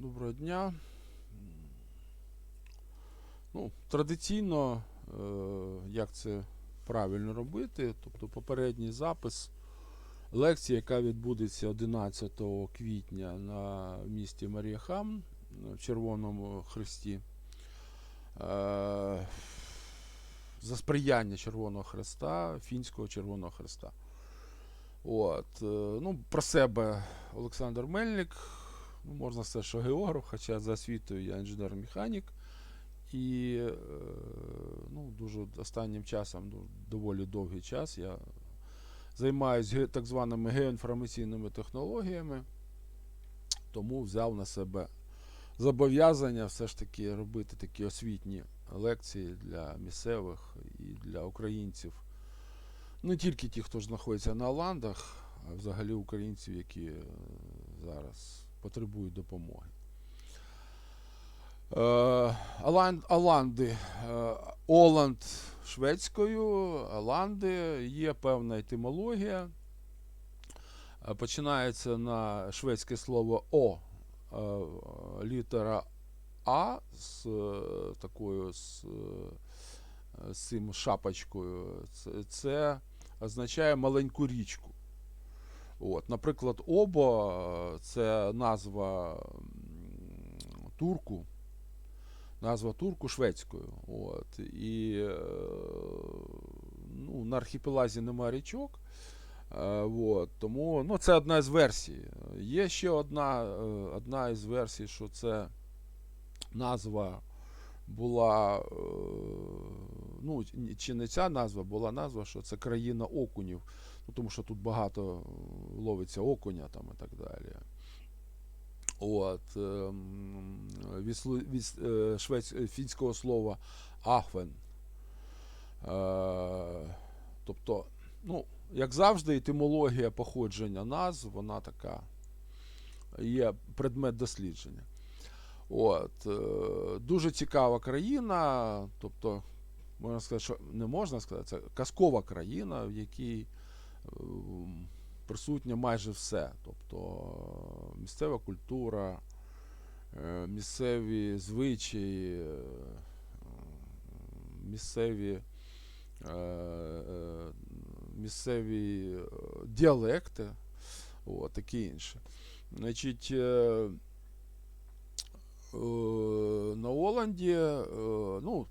Доброго дня. Ну, традиційно, е, як це правильно робити, тобто попередній запис лекції, яка відбудеться 11 квітня на місті Маріахам в Червоному Хресті. Е, за сприяння Червоного Хреста, Фінського Червоного Хреста. От, е, ну, про себе Олександр Мельник, ну, можна сказати, що географ, хоча за освітою я інженер-механік. І е, ну, дуже останнім часом, ну, доволі довгий час, я займаюся так званими геоінформаційними технологіями, тому взяв на себе зобов'язання все ж таки робити такі освітні лекції для місцевих і для українців. Не тільки ті, хто знаходиться на Оландах, а взагалі українців, які е, зараз потребують допомоги. Е, Оланд, Оланди, е, Оланд шведською, Оланди, є певна етимологія. Е, Починається на шведське слово О, літера А з такою з, з цим шапочкою. Це, це означає маленьку річку. От, наприклад, Обо е, це назва турку, назва турку шведською. От, і е, ну, на архіпелазі немає річок. Е, от, тому ну, це одна з версій. Є ще одна, одна із версій, що це назва була, ну, чи не ця назва, була назва, що це країна окунів, тому що тут багато ловиться окуня там і так далі. От, від, від шведсь, фінського слова ахвен. Е, тобто, ну, як завжди, етимологія походження назв, вона така є предмет дослідження. От, е, дуже цікава країна, тобто, можна сказати, що не можна сказати, це казкова країна, в якій присутнє майже все. Тобто е, місцева культура, е, місцеві звичаї, е, місцеві, місцеві діалекти, от, таке інше. Значить, на Оланді, ну,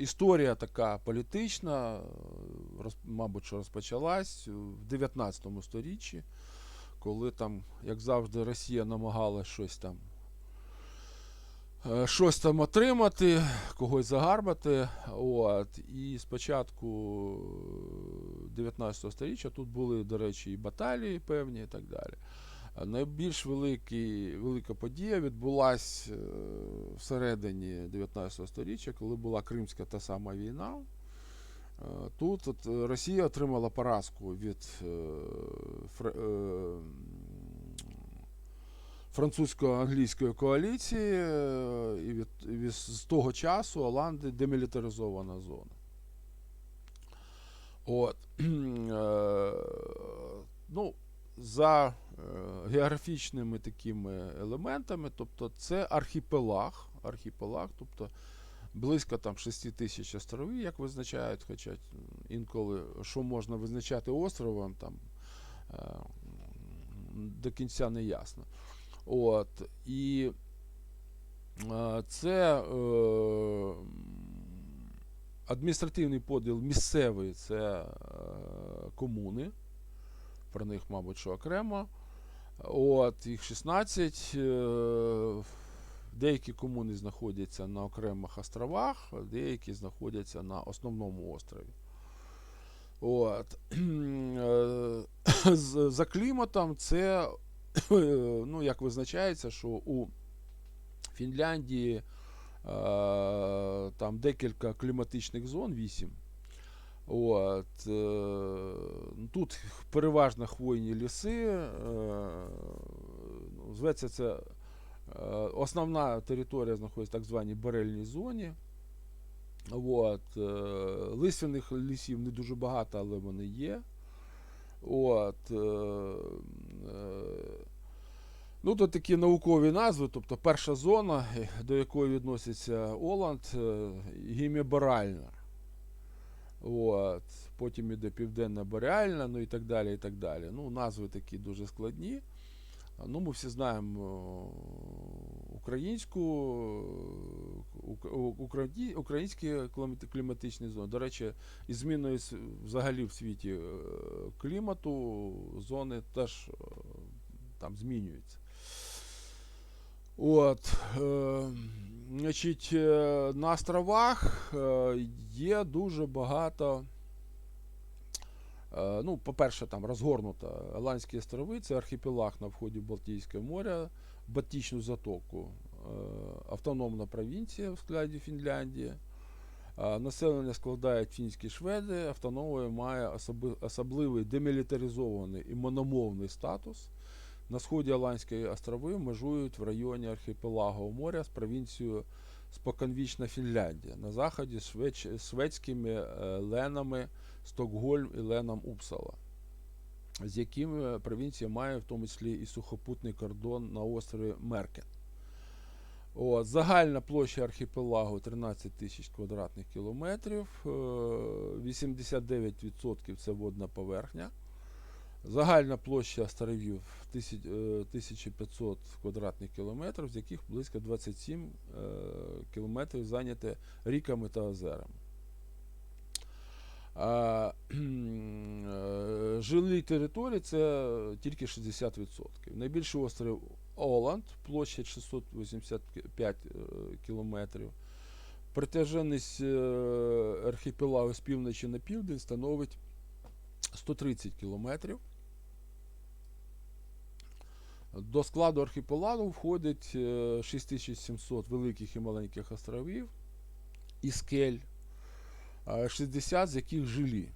історія така політична, е, мабуть, що розпочалась в 19 сторіччі, коли там, як завжди, Росія намагалась щось там. е, Щось там отримати, когось загарбати. От. І спочатку 19 століття тут були, до речі, і баталії певні і так далі. Найбільш великий, велика подія відбулася всередині 19 століття, коли була Кримська та сама війна. Е, Тут от е, Росія отримала поразку від е, фр- е, французько-англійської коаліції, е, і від, від, з того часу Оланди демілітаризована зона. От. Е, ну, за е, географічними такими елементами, тобто це архіпелаг, архіпелаг, тобто близько там 6 тисяч островів, як визначають, хоча інколи що можна визначати островом, там е, до кінця не ясно. От, і е, це е, адміністративний поділ місцевий це е, комуни. Про них, мабуть, що окремо. От, їх 16. е, Деякі комуни знаходяться на окремих островах, деякі знаходяться на основному острові. От. За кліматом це, ну, як визначається, що у Фінляндії е, там декілька кліматичних зон, 8. От, е, тут переважно хвойні ліси. Е, ну, зветься це е, основна територія знаходиться в так званій барельній зоні. От, лиственних лісів не дуже багато, але вони є. От, Ну, то такі наукові назви, тобто перша зона, до якої відноситься Оланд, гіміборальна. От. Потім іде південна бореальна, ну і так далі. і так далі. Ну, назви такі дуже складні. Ну, ми всі знаємо українську, ук- у- українські кліматичні зони. До речі, із зміною взагалі в світі е, клімату зони теж е, там змінюються. От, е, значить, е, на островах е, є дуже багато. Е, ну, по-перше, там розгорнуто Аланські острови, це архіпелаг на вході в Балтійське море, Балтічну затоку, автономна провінція в складі Фінляндії. Населення складають фінські шведи, автономія має особливий демілітаризований і мономовний статус. На сході Аланської острови межують в районі архіпелагового моря з провінцією споконвічна Фінляндія. На заході з шведськими е, ленами Стокгольм і леном Упсала, з якими провінція має в тому числі і сухопутний кордон на острові Меркен. От, загальна площа архіпелагу 13 тисяч квадратних кілометрів, е, 89% це водна поверхня. Загальна площа островів е, 1500 квадратних кілометрів, з яких близько 27 е, кілометрів зайняте ріками та озерами. А, е, жилі території це тільки 60%. Найбільший острів Оланд, площа 685 е, кілометрів. Протяженність е, архіпелагу з півночі на південь становить 130 кілометрів. До складу архіпелагу входить е, 6700 великих і маленьких островів і скель, 60 з яких жилі.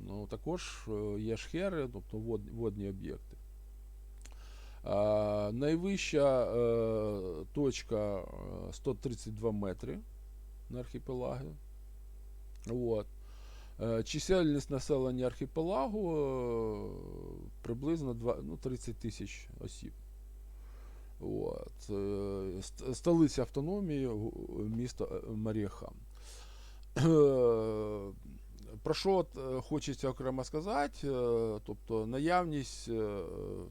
Ну, також е, є шхери, тобто водні об'єкти. Найвища е, точка е, 132 метри на архіпелагі. От. Е, Чисельність населення архіпелагу е, приблизно два- ну, 30 тисяч осіб. От. Е, Столиця автономії місто Е, Про що хочеться окремо сказати? Тобто наявність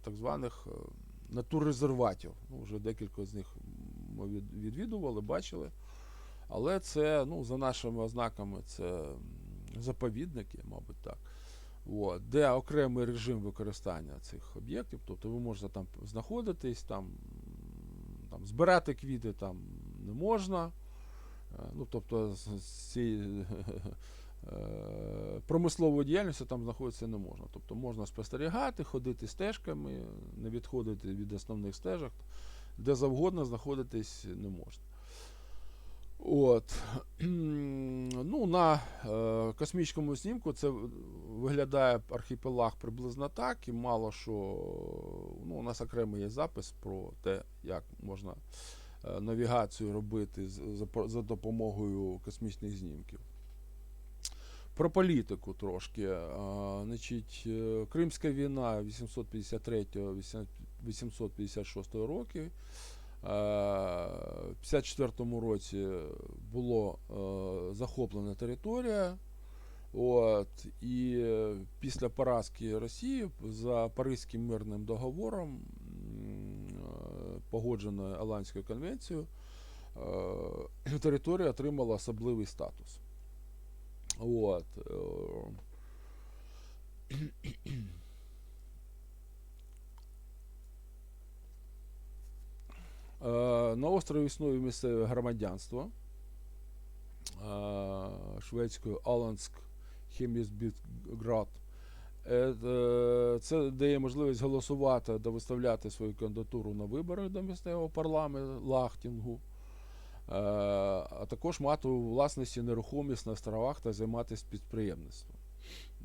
так званих натуррезерватів. Ну, вже декілька з них ми відвідували, бачили. Але це, ну, за нашими ознаками, це заповідники, мабуть, так. От, де окремий режим використання цих об'єктів. Тобто ви можете там знаходитись, там, там збирати квіти там не можна. Е, Ну, тобто з, цієї е, промислової діяльності там знаходитися не можна. Тобто можна спостерігати, ходити стежками, не відходити від основних стежок, де завгодно знаходитись не можна. От. Ну, на е, космічному знімку це виглядає архіпелаг приблизно так, і мало що. Ну, у нас окремий є запис про те, як можна е, навігацію робити за, за допомогою космічних знімків. Про політику трошки. А, значить, е, Кримська війна 853-856 років. Е, В 54-му році було е, захоплена територія. От, і е, після поразки Росії за Паризьким мирним договором, е, погодженою Аланською конвенцією, е, територія отримала особливий статус. От, е, Е, На острові існує місцеве громадянство е, шведською Аланськ Хемісбітград. Е, Це дає можливість голосувати та виставляти свою кандидатуру на виборах до місцевого парламенту Лахтінгу, Е, а також мати у власності нерухомість на островах та займатися підприємництвом.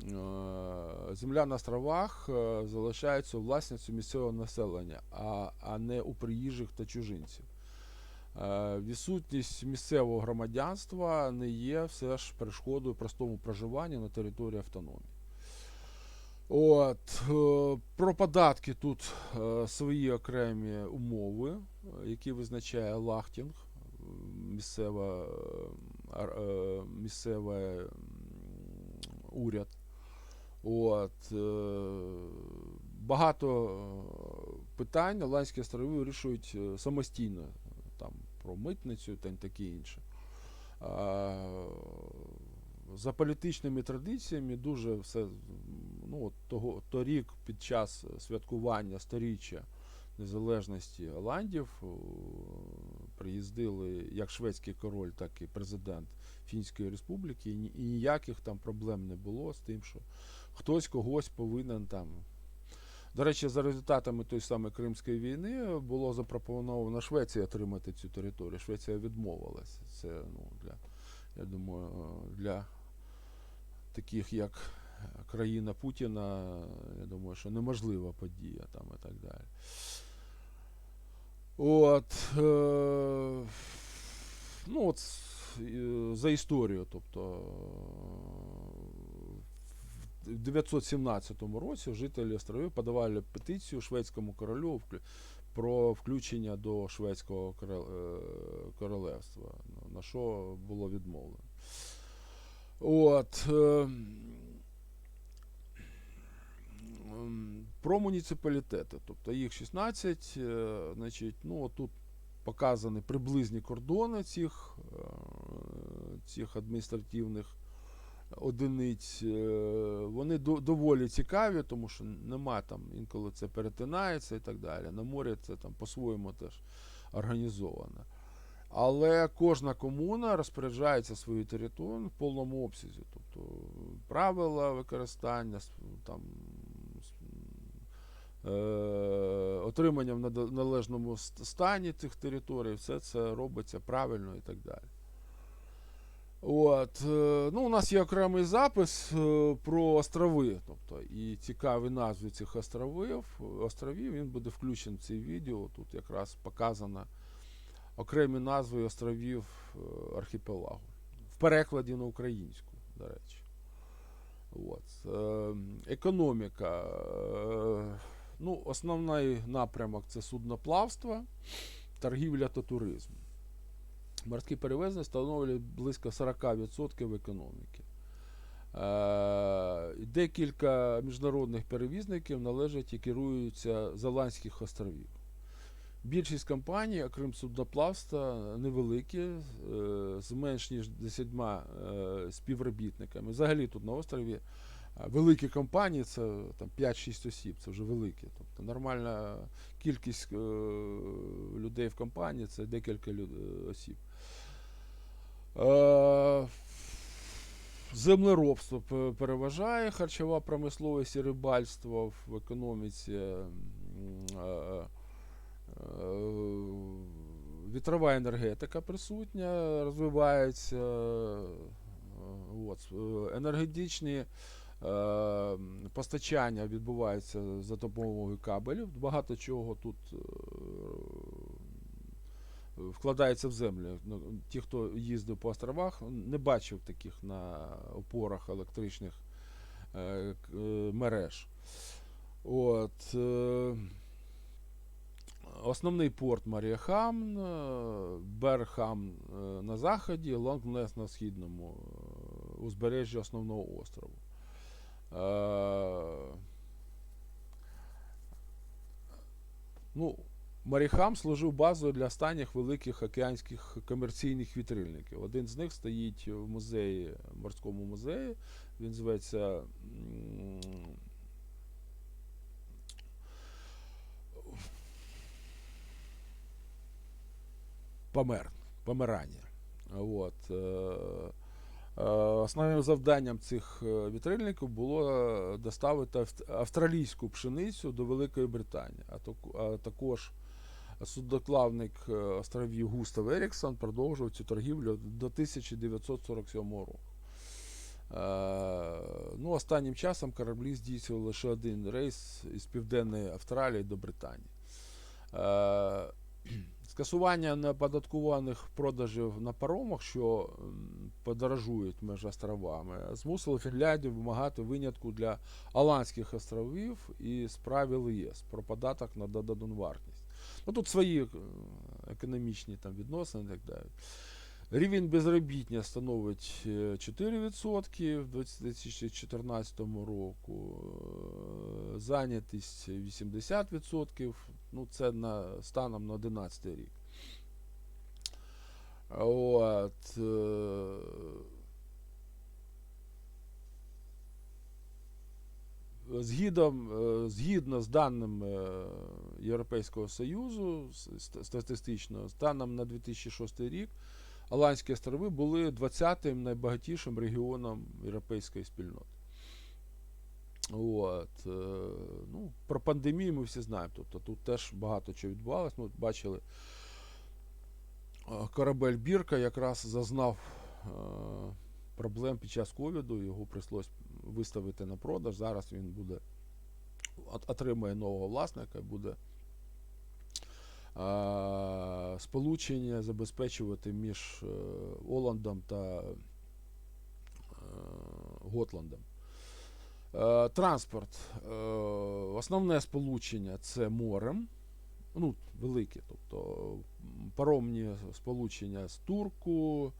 Е, Земля на островах е, залишається власністю місцевого населення, а, а не у приїжджих та чужинців. Е, Відсутність місцевого громадянства не є все ж перешкодою простому проживанню на території автономії. От, про податки тут свої окремі умови, які визначає Лахтінг, місцева, місцева уряд. От, е, багато е, питань Аланські острови вирішують е, самостійно, там, про митницю та таке інше. За політичними традиціями дуже все. Ну, от того, торік під час святкування сторіччя незалежності Голландів о, приїздили як шведський король, так і президент Фінської республіки, і ніяких там проблем не було з тим, що хтось когось повинен там. До речі, за результатами тої самої Кримської війни було запропоновано Швеції отримати цю територію. Швеція відмовилася. Це ну, для, я думаю, для таких як країна Путіна, я думаю, що неможлива подія там і так далі. От, е, ну, от за історію, тобто в 917 році жителі островів подавали петицію шведському королю про включення до шведського е, королевства, на- що було відмовлено. От. е, Про муніципалітети, тобто їх 16, е, значить, ну тут показані приблизні кордони цих, е, цих адміністративних одиниць. Е, Вони доволі цікаві, тому що нема там інколи це перетинається і так далі. На морі це там по-своєму теж організовано. Але кожна комуна розпоряджається своєю територією в повному обсязі. Тобто правила використання, там, е, отримання в належному стані цих територій, все це робиться правильно і так далі. От, е, ну, у нас є окремий запис е, про острови, тобто і цікаві назви цих островів. островів. Він буде включений в це відео. Тут якраз показано окремі назви островів архіпелагу. В перекладі на українську, до речі. От. Е, економіка. Ну, основний напрямок це судноплавство, торгівля та туризм. Морські перевезення становлять близько 40% економіки. Е, Декілька міжнародних перевізників належать і керуються з Аландських островів. Більшість компаній, окрім судноплавства, невеликі, е, з менш ніж 10 е, співробітниками. Взагалі тут на острові великі компанії це там 5-6 осіб, це вже великі. Тобто нормальна кількість е, людей в компанії це декілька е, осіб. Е, Землеробство переважає, харчова промисловість і рибальство в економіці. Вітрова енергетика присутня, розвивається. е, енергетичні постачання відбуваються за допомогою кабелів. Багато чого тут е, вкладається в землю. Ну, Ті, хто їздив по островах, не бачив таких на опорах електричних е, е, мереж. От, е, Основний порт Маріахам, е, Берхам е, на заході, Лонгнес на східному е, узбережжі основного острову. Е, Ну, Маріхам служив базою для останніх великих океанських комерційних вітрильників. Один з них стоїть в музеї, морському музеї. Він зветься Помер, Померання. От. Е, Основним завданням цих е, вітрильників було е, доставити австралійську пшеницю до Великої Британії, а, також судоплавник е, островів Густав Еріксон продовжував цю торгівлю до 1947 року. Ну, останнім часом кораблі здійснювали лише один рейс із Південної Австралії до Британії. Е, Скасування неоподаткованих продажів на паромах, що подорожують між островами, змусили Фінляндію вимагати винятку для Аландських островів і з правил ЄС про податок на додану вартість. Ну тут свої е, економічні там відносини так далі. Рівень безробіття становить е, 4% в 2014 року, е, зайнятість 80%, ну це на, станом на 11 рік. От, е, Згідом, е, згідно з даними Європейського Союзу статистично, станом на 2006 рік Аландські острови були 20-м найбагатішим регіоном європейської спільноти. От, е, ну, про пандемію ми всі знаємо. Тобто тут теж багато чого відбувалося. Ну, бачили, е, корабель Бірка якраз зазнав е, проблем під час ковіду. Його прийшлось виставити на продаж. Зараз він буде от- отримає нового власника і буде сполучення забезпечувати між Оландом та Готландом. Е, Транспорт. Е, Основне сполучення це морем. Ну, велике, тобто паромні сполучення з Турку,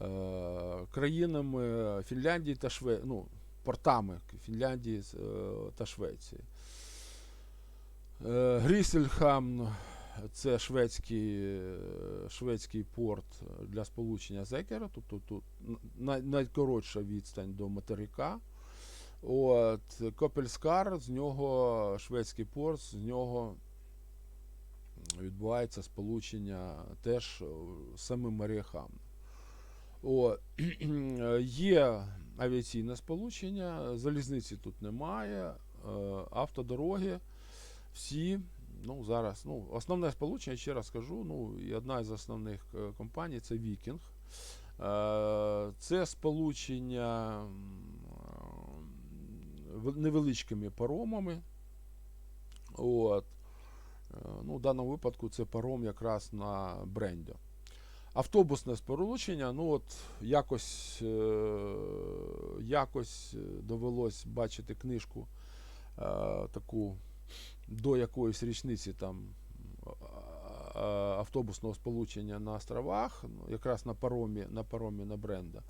е, країнами Фінляндії та Швеції, ну, портами Фінляндії та Швеції. Грісельхам це шведський, шведський порт для сполучення з Екера, тобто тут найкоротша відстань до материка. От, Копельскар, з нього шведський порт, з нього відбувається сполучення теж з самим Маріахам. Є авіаційне сполучення, залізниці тут немає, е, автодороги всі. Ну, зараз, ну, основне сполучення, ще раз скажу, ну, і одна із основних е, компаній це Вікінг. Е, Це сполучення невеличкими паромами. От. Е, Ну, в даному випадку це паром якраз на брендо. Автобусне сполучення, ну от якось, е, якось довелось бачити книжку е, таку до якоїсь річниці там автобусного сполучення на островах, ну, якраз на паромі, на паромі на бренда.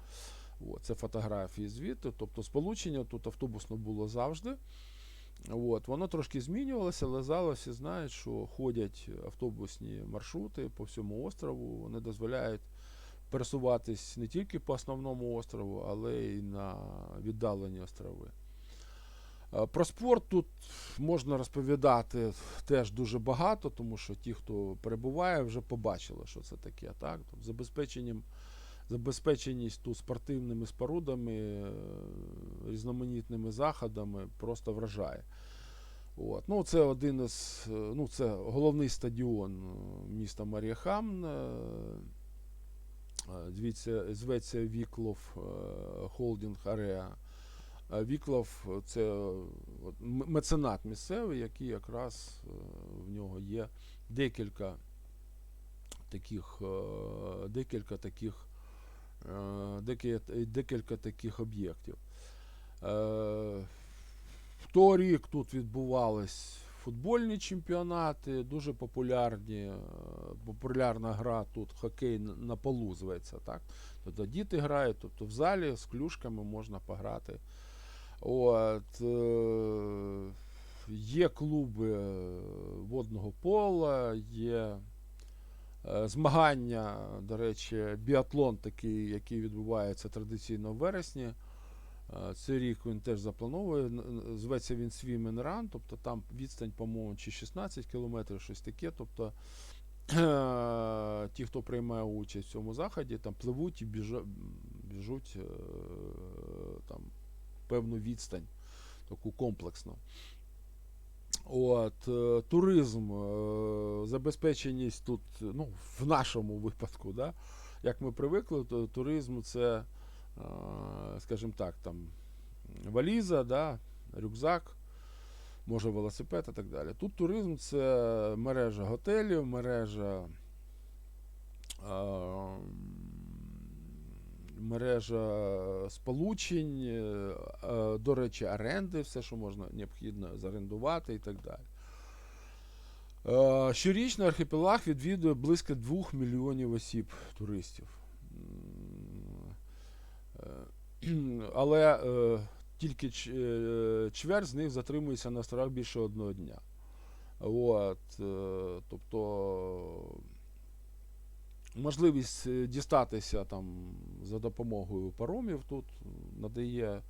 От, це фотографії звідти. Тобто сполучення тут автобусно було завжди. От, воно трошки змінювалося, але зараз знають, що ходять автобусні маршрути по всьому острову. Вони дозволяють пересуватись не тільки по основному острову, але й на віддалені острови. Про спорт тут можна розповідати теж дуже багато, тому що ті, хто перебуває, вже побачили, що це таке. Так? Тобто забезпеченням, забезпеченість тут спортивними спорудами, е, різноманітними заходами просто вражає. От. Ну, це один із, е, ну, це головний стадіон е, міста Маріахам. зветься Віклов Холдинг Ареа. Віклов це меценат місцевий, який якраз в нього є декілька таких, декілька таких, декілька, декілька таких об'єктів. Е, В той рік тут відбувались футбольні чемпіонати, дуже популярні, е, популярна гра тут хокей на полу зветься. Так? Тобто діти грають, тобто в залі з клюшками можна пограти. От, е, є клуби е, водного пола, є е, змагання, до речі, біатлон такий, який відбувається традиційно в вересні. Е, Цей рік він теж заплановує. Зветься він Swim and Run, тобто там відстань, по-моєму, чи 16 кілометрів, щось таке. Тобто е, ті, хто приймає участь в цьому заході, там пливуть і біжуть е, там певну відстань, таку комплексну. От, е, туризм, е, забезпеченість тут, ну, в нашому випадку, да, як ми привикли, то туризм це, е, скажімо так, там, валіза, да, рюкзак, може велосипед і так далі. Тут туризм це мережа готелів, мережа мережа сполучень, е, е, до речі, оренди, все, що можна необхідно зарендувати і так далі. Е, Щорічно архіпелаг відвідує близько 2 мільйонів осіб туристів. Е, Але е, тільки е, чверть з них затримується на островах більше одного дня. От, е, тобто можливість е, дістатися там за допомогою паромів тут надає.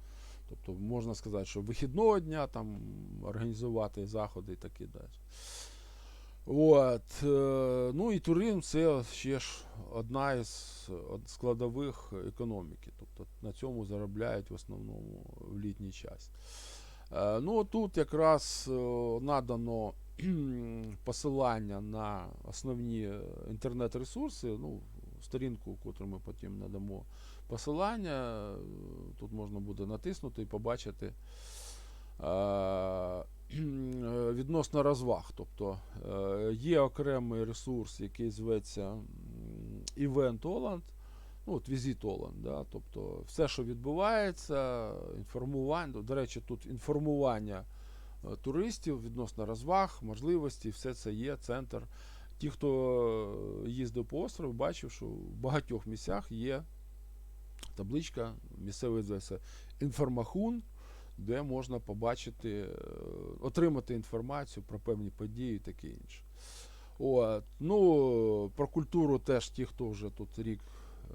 Тобто можна сказати, що вихідного дня там організувати заходи і такі далі. От, е, ну і туризм це ще ж одна із складових економіки. Тобто на цьому заробляють в основному в літній час. Е, Ну, тут якраз е, надано посилання на основні інтернет-ресурси, ну, сторінку, котру ми потім надамо посилання. е, Тут можна буде натиснути і побачити е, відносно розваг. Тобто е, є окремий ресурс, який зветься Event Holland, ну, от Visit Holland, да, тобто все, що відбувається, інформування. До речі, тут інформування туристів відносно розваг, можливостей, все це є центр. Ті, хто е, їздив по острову, бачив, що в багатьох місцях є табличка місцевий зветься інформахун, де можна побачити, е, отримати інформацію про певні події і таке інше. От. Ну, про культуру теж ті, хто вже тут рік е,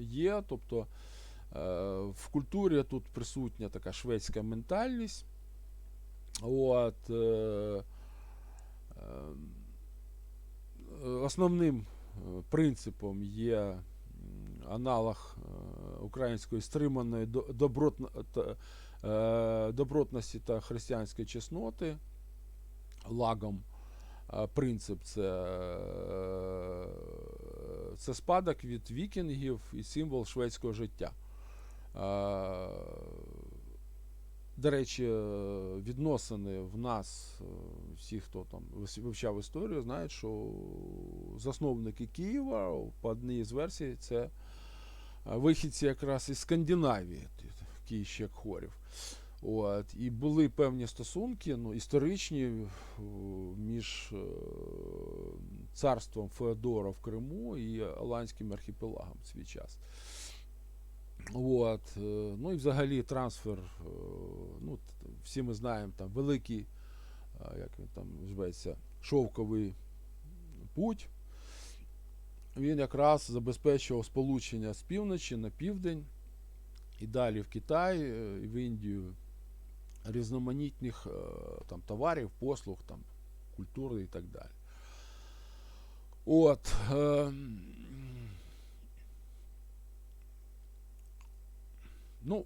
є. Тобто е, в культурі тут присутня така шведська ментальність. От, е, е, основним е, принципом є аналог е, української стриманої е, добротності та християнської чесноти. Лагом е, принцип це, е, це спадок від вікінгів і символ шведського життя. Е, До речі, е, відносини в нас, е, всі, хто там вивчав історію, знають, що засновники Києва, по одній з версій, це вихідці якраз із Скандинавії, т- київщик хорів. От, і були певні стосунки ну, історичні між царством Феодора в Криму і Аланським архіпелагом в свій час. От, е, ну і взагалі трансфер, е, ну, всі ми знаємо, там великий, е, як він там зветься, шовковий путь. Він якраз забезпечував сполучення з півночі на південь і далі в Китай, е, і в Індію різноманітних е, там, товарів, послуг, там, культури і так далі. От. Ну,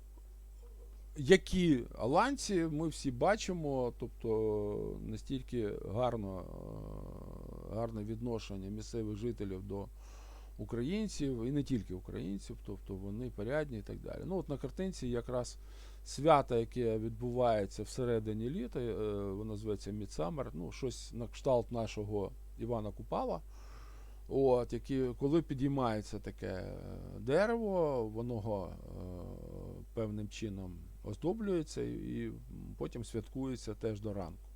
які аланці ми всі бачимо, тобто настільки гарно, е, гарне відношення місцевих жителів до українців, і не тільки українців, тобто вони порядні і так далі. Ну, от на картинці якраз свято, яке відбувається всередині літа, е, воно зветься Мідсамер, ну, щось на кшталт нашого Івана Купала. От, які, коли підіймається таке е, дерево, воно е, певним чином оздоблюється і, потім святкується теж до ранку.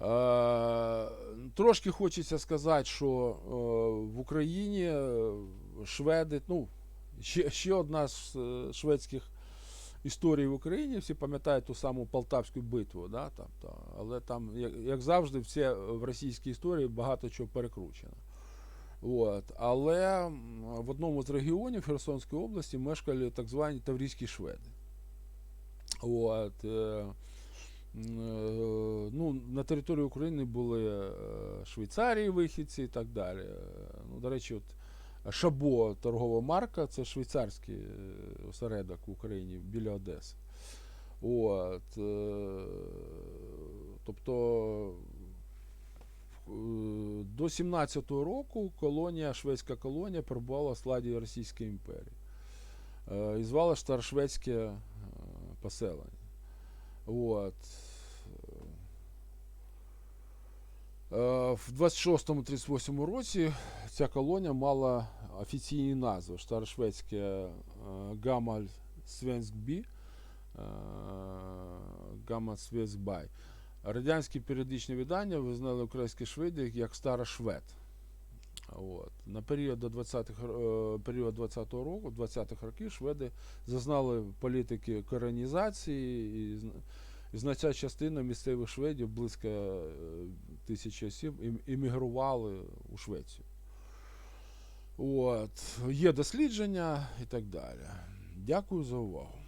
Е, трошки хочеться сказати, що е, в Україні е, шведи, ну, ще, ще одна з е, шведських історій в Україні, всі пам'ятають ту саму Полтавську битву, да, там, та, але там, як, як завжди, все в російській історії багато чого перекручено. От. Але в одному з регіонів Херсонської області мешкали так звані таврійські шведи. От. Е, е, ну, на території України були е, Швейцарії вихідці і так далі. Ну, до речі, от Шабо торгова марка це швейцарський осередок в Україні біля Одеси. От, тобто до 17-го року колонія, шведська колонія перебувала в складі Російської імперії. Е, І звала Старшведське е, поселення. От. Е, В 26-38 році ця колонія мала офіційні назви старошведське е, Гамаль Свенскбі, е, Гамаль Свенскбай. Радянські періодичні видання визнали українські шведи як старошвед. От. На період до 20-х, е, період 20-го року, 20-х років шведи зазнали політики коронізації і і значна частина місцевих шведів, близько е, тисячі осіб, іммігрували у Швецію. От. Є дослідження і так далі. Дякую за увагу.